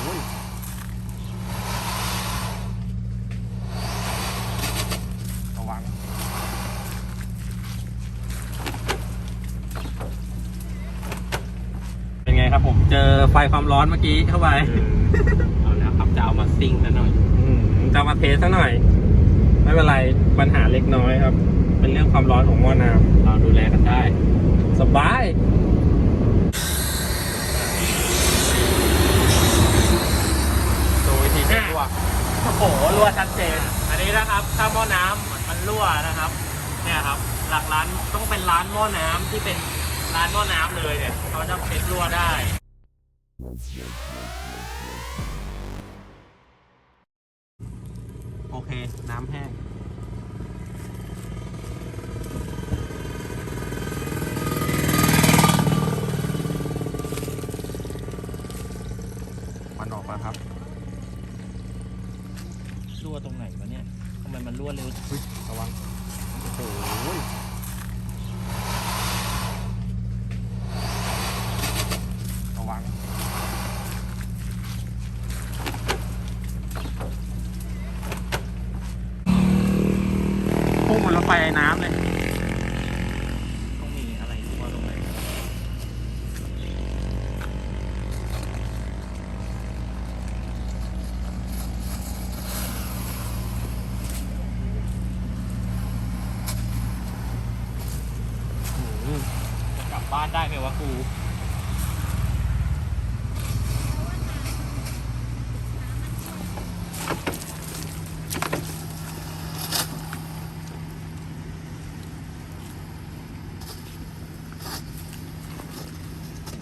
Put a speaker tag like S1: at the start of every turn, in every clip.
S1: ระวังเป็นไงครับผมเจอไฟความร้อนเมื่อกี้เข้าไป
S2: เอาแล้วครับจะเอามาซิ่งซะหน่อย
S1: อืมจะมาเทสซะหน่อย ไม่เป็นไรปัญหาเล็กน้อยครับ เป็นเรื่องความร้อนของหม้อน้
S2: เราดูแลกันได้ำ
S1: สบาย ดูวิธีเช็คว่า
S2: โอ้โหรั่วชัดเจน อันนี้นะครับถ้าหม้อน้ำมันรั่วนะครับ เนี่ยครับ หลักร้านต้องเป็นร้านหม้อน้ำที่เป็นร้านหม้อน้ำเลยเนี่ยเขาจะเช็ครั่วได้
S1: โอเค น้ำแห้ง มันออกแล้วครับ
S2: รั่วตรงไหนวะเนี่ยทำไมมันรั่วเร็ว
S1: อุ๊ย ระวังโอ้โหระวัง พุ่งเหมันรถไฟไอ้น้ำเลย
S2: ต้องมีอะไรรั่วตรงไหน
S1: อืม
S2: จะกลับบ้านได้ไหมวะกู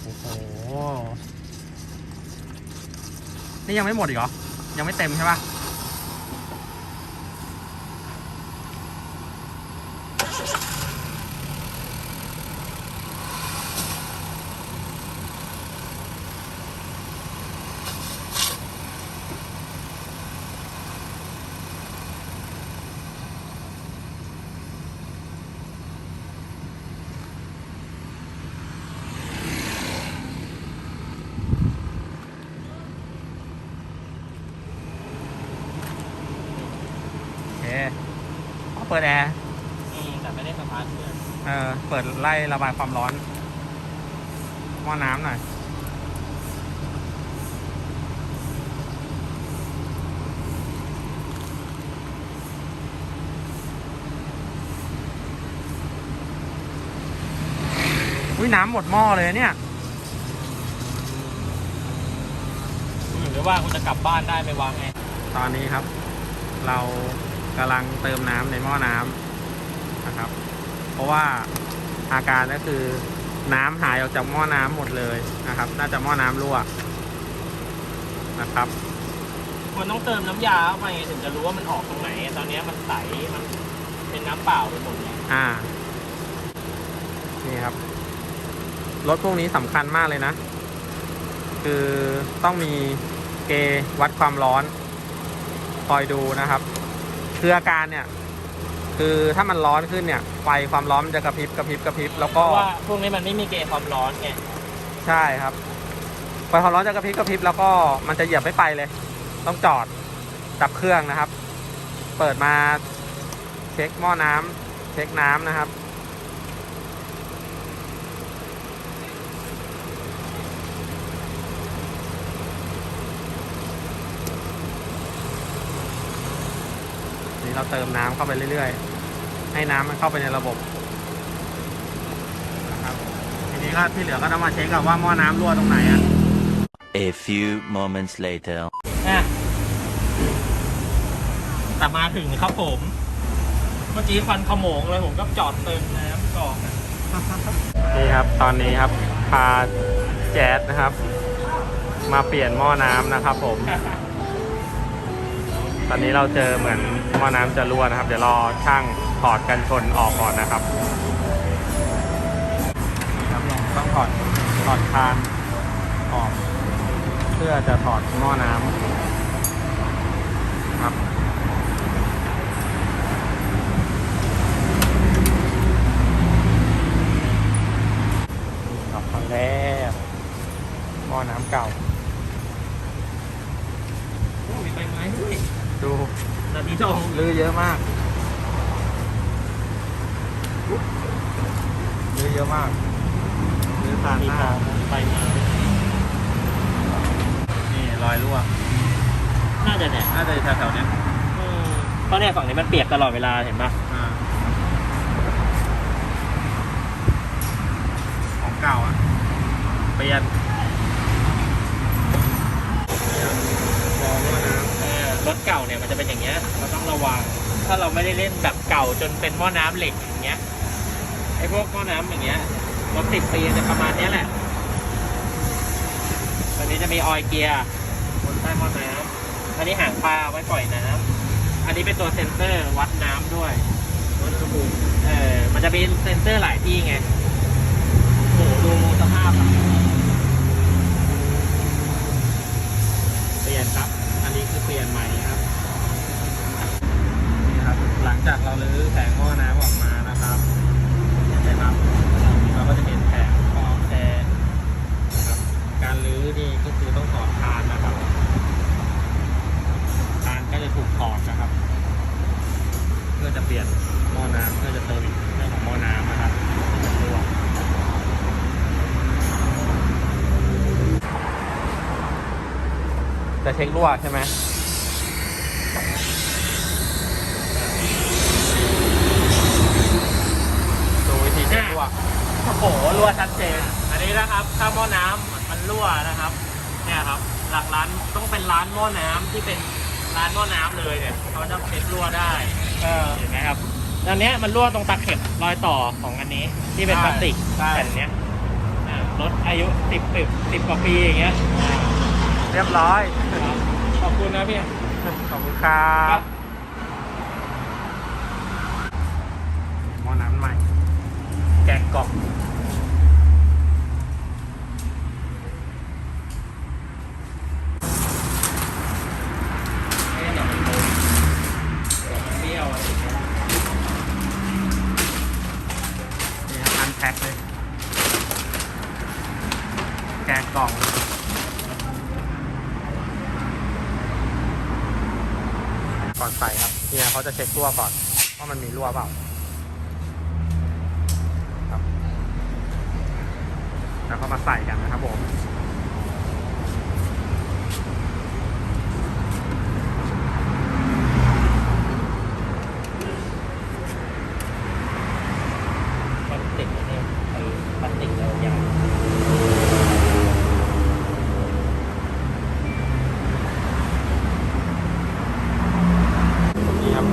S1: โอ้โห นี่ยังไม่หมดอีกเหรอ ยังไม่เต็มใช่ปะ เปิดแอร์
S2: อืมแต่ไม่ได้สตาร์ทเครื่อง
S1: เออเปิดไล่ระบายความร้อนหม้อน้ำหน่อยอุ้ยน้ำหมดหม้อเลยเนี่ย
S2: หรือว่าคุณจะกลับบ้านได้ไหมวางไง
S1: ตอนนี้ครับ เรา กำลังเติมน้ำในหม้อน้ำนะครับ เพราะว่าอาการก็คือน้ำหายออกจากหม้อน้ำหมดเลยนะครับ น่าจะหม้อน้ำรั่วนะครับ
S2: มันต้องเติมน้ำยาเข้าไปถึงจะรู้ว่ามันออกตรงไหน ตอนนี้มันใสมันเป็นน้ำเปล่าไปหมดเลย
S1: อ่านี่ครับรถพวกนี้สำคัญมากเลยนะ คือต้องมีเกจวัดความร้อน คอยดูนะครับ คืออาการเนี่ย คือถ้ามันร้อนขึ้นเนี่ย ไฟความร้อนมันจะกระพริบกระพริบกระพริบแล้ว
S2: เพ
S1: ก็
S2: ราะว่าพวกนี้มันไม่มีเกณฑ์ความร้อนไง
S1: ใช่ครับไฟความร้อนจะกระพริบกระพริบแล้วก็มันจะเหยียบไม่ไปเลย ต้องจอดดับเครื่องนะครับ เปิดมาเช็คหม้อน้ำเช็คน้ำนะครับ เราเติมน้ำเข้าไปเรื่อยๆ ให้น้ำมันเข้าไปในระบบนะครับทีนี้ก็ที่เหลือก็ต้องมาเช็คกับว่าหม้อน้ำรั่วตรงไหนอะ
S3: A few moments later.
S2: อะแต่มาถึงครับผม เมื่อกี้ควันขโมงเลยผมก็จอดเติมน้ำก่อนอะ
S1: นี่ครับตอนนี้ครับพาแจ๊ดนะครับ มาเปลี่ยนหม้อน้ำนะครับผม ตอนนี้เราเจอเหมือนหม้อน้ำจะรั่วนะครับ เดี๋ยวรอช่างถอดกันชนออกก่อนนะครับครับลองต้องถอดถอดคานออก เพื่อจะถอดหม้อน้ำครับถอดครั้งแรกหม้อน้ำเก่า
S2: นาทีทอง
S1: ลือเยอะมากลือเยอะมากลือทาน
S2: มี
S1: หน้า
S2: ทองไปมา
S1: นี่รอยรั่ว
S2: น่าจะเนี่ย
S1: น่าจะอยู่แถวๆเนี้ย
S2: อืมเพราะเนี่ยฝั่งนี้มันเปียกตลอดเวลาเห็นปะ
S1: อ่าของเก่าอะเปลี่ยนรอว่าน้
S2: เออ รถเก่าเนี่ยมันจะเป็นอย่างเงี้ยเราต้องระวัง ถ้าเราไม่ได้เล่นแบบเก่าจนเป็นหม้อน้ำเหล็กอย่างเงี้ยไอ้พวกหม้อน้ำอย่างเงี้ยรถติดปีจะประมาณเนี้ยแหละตัวนี้จะมีออยเกียร์บนใต้หม้อน้ำอันนี้หางปลาไว้ปล่อยน้ำอันนี้เป็นตัวเซ็นเซอร์วัดน้ำด้วยำ
S1: รถกระบุก
S2: เออมันจะมีเซ็นเซอร์หลายที่ไงโหดูสภาพอะเปลี่ยนครับ นี้คือเปลี่ยนใหม่ครับ
S1: นี่ครับ หลังจากเราลื้อแผงหม้อน้ำออกมานะครับเห็นไหมครับเราก็จะเห็นแผงคอแพรนะครับการลื้อนี่ก็คือต้องถอดคานนะครับคานก็จะถูกถอดนะครับ เพื่อจะเปลี่ยนหม้อน้ำเพื่อจะเติมเรื่องของหม้อน้ำนะครับที่มันรั่ว จะเช็ครั่วใช่ไหมดูวิธีเช็ครั่ว
S2: โอ้โหรั่วชัดเจน อันนี้นะครับถ้าหม้อน้ำมันรั่วนะครับ เนี่ยครับ หลักร้านต้องเป็นร้านหม้อน้ำที่เป็นร้านหม้อน้ำเลยเนี่ยเขาจะเช็ครั่วได้เห็นไหมครับอันเนี้ยมันรั่วตรงตะเข็บรอยต่อของอันนี้ที่เป็นพลาสติก
S1: ใช่
S2: แผ่นเนี้ยอ่ารถอายุสิบสิบสิบกว่าปีอย่างเงี้ย
S1: เรียบร้อย
S2: ขอบคุณนะพี่
S1: ขอบคุณครับหม้อน้ำใหม่ แกงกล่อง
S2: ไม่ได้เดี๋ยวมันโดนเดี๋ยวมันเบี้ยวอะไรอย่างเงี้ย
S1: นี่ครับอันแพ็คเลยแกงกล่อง ก่ อนใส่ครับเฮียเขาจะเช็ครั่วก่อนว่ามันมีรั่วเปล่าครับแล้วก็มาใส่กันนะครับผม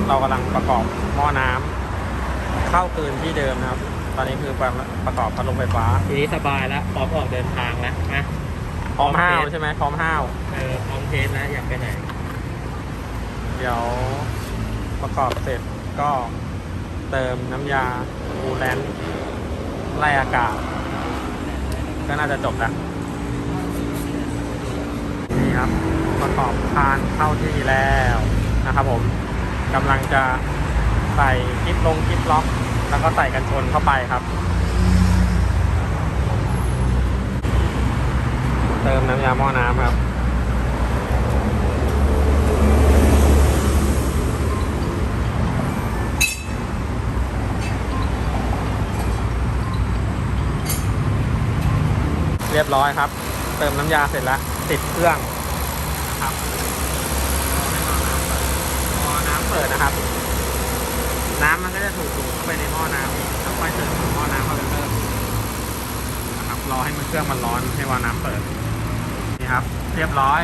S2: เรา
S1: กำลังประกอบหม้อน้ำเข้าคืนที่เดิมนะครับ ตอนนี้คือประกอบพัดลมไฟฟ้า
S2: ทีนี้สบายแล้วพร้อมออกเดินทางแล้วนะ
S1: พร้อมห้าวใช่ไหมพร้อมห้าว
S2: เออพร้อมเทสแล้วอยากไปไหน
S1: เดี๋ยวประกอบเสร็จก็เติมน้ำยาคูลแลนต์ไล่อากาศ ก็น่าจะจบแล้วนี่ครับประกอบคานเข้าที่แล้วนะครับผม กำลังจะใส่คลิปลงคลิปล็อก แล้วก็ใส่กันชนเข้าไปครับ เติมน้ำยาหม้อน้ำครับเรียบร้อยครับ เติมน้ำยาเสร็จแล้วติดเครื่องครับ ปิดนะครับ น้ำมันก็จะถูกดูดเข้าไปในหม้อน้ำต้องค่อยเติมหม้อน้ำเข้าไปเพิ่มนะครับรอให้มันเครื่องมันร้อนให้ว่าน้ำเปิดนี่ครับ เรียบร้อย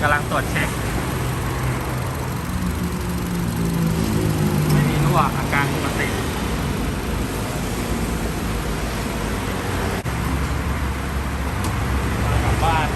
S1: กำลังตรวจเช็ค ไม่มีรั่วอาการปกติ
S2: กลับบ้าน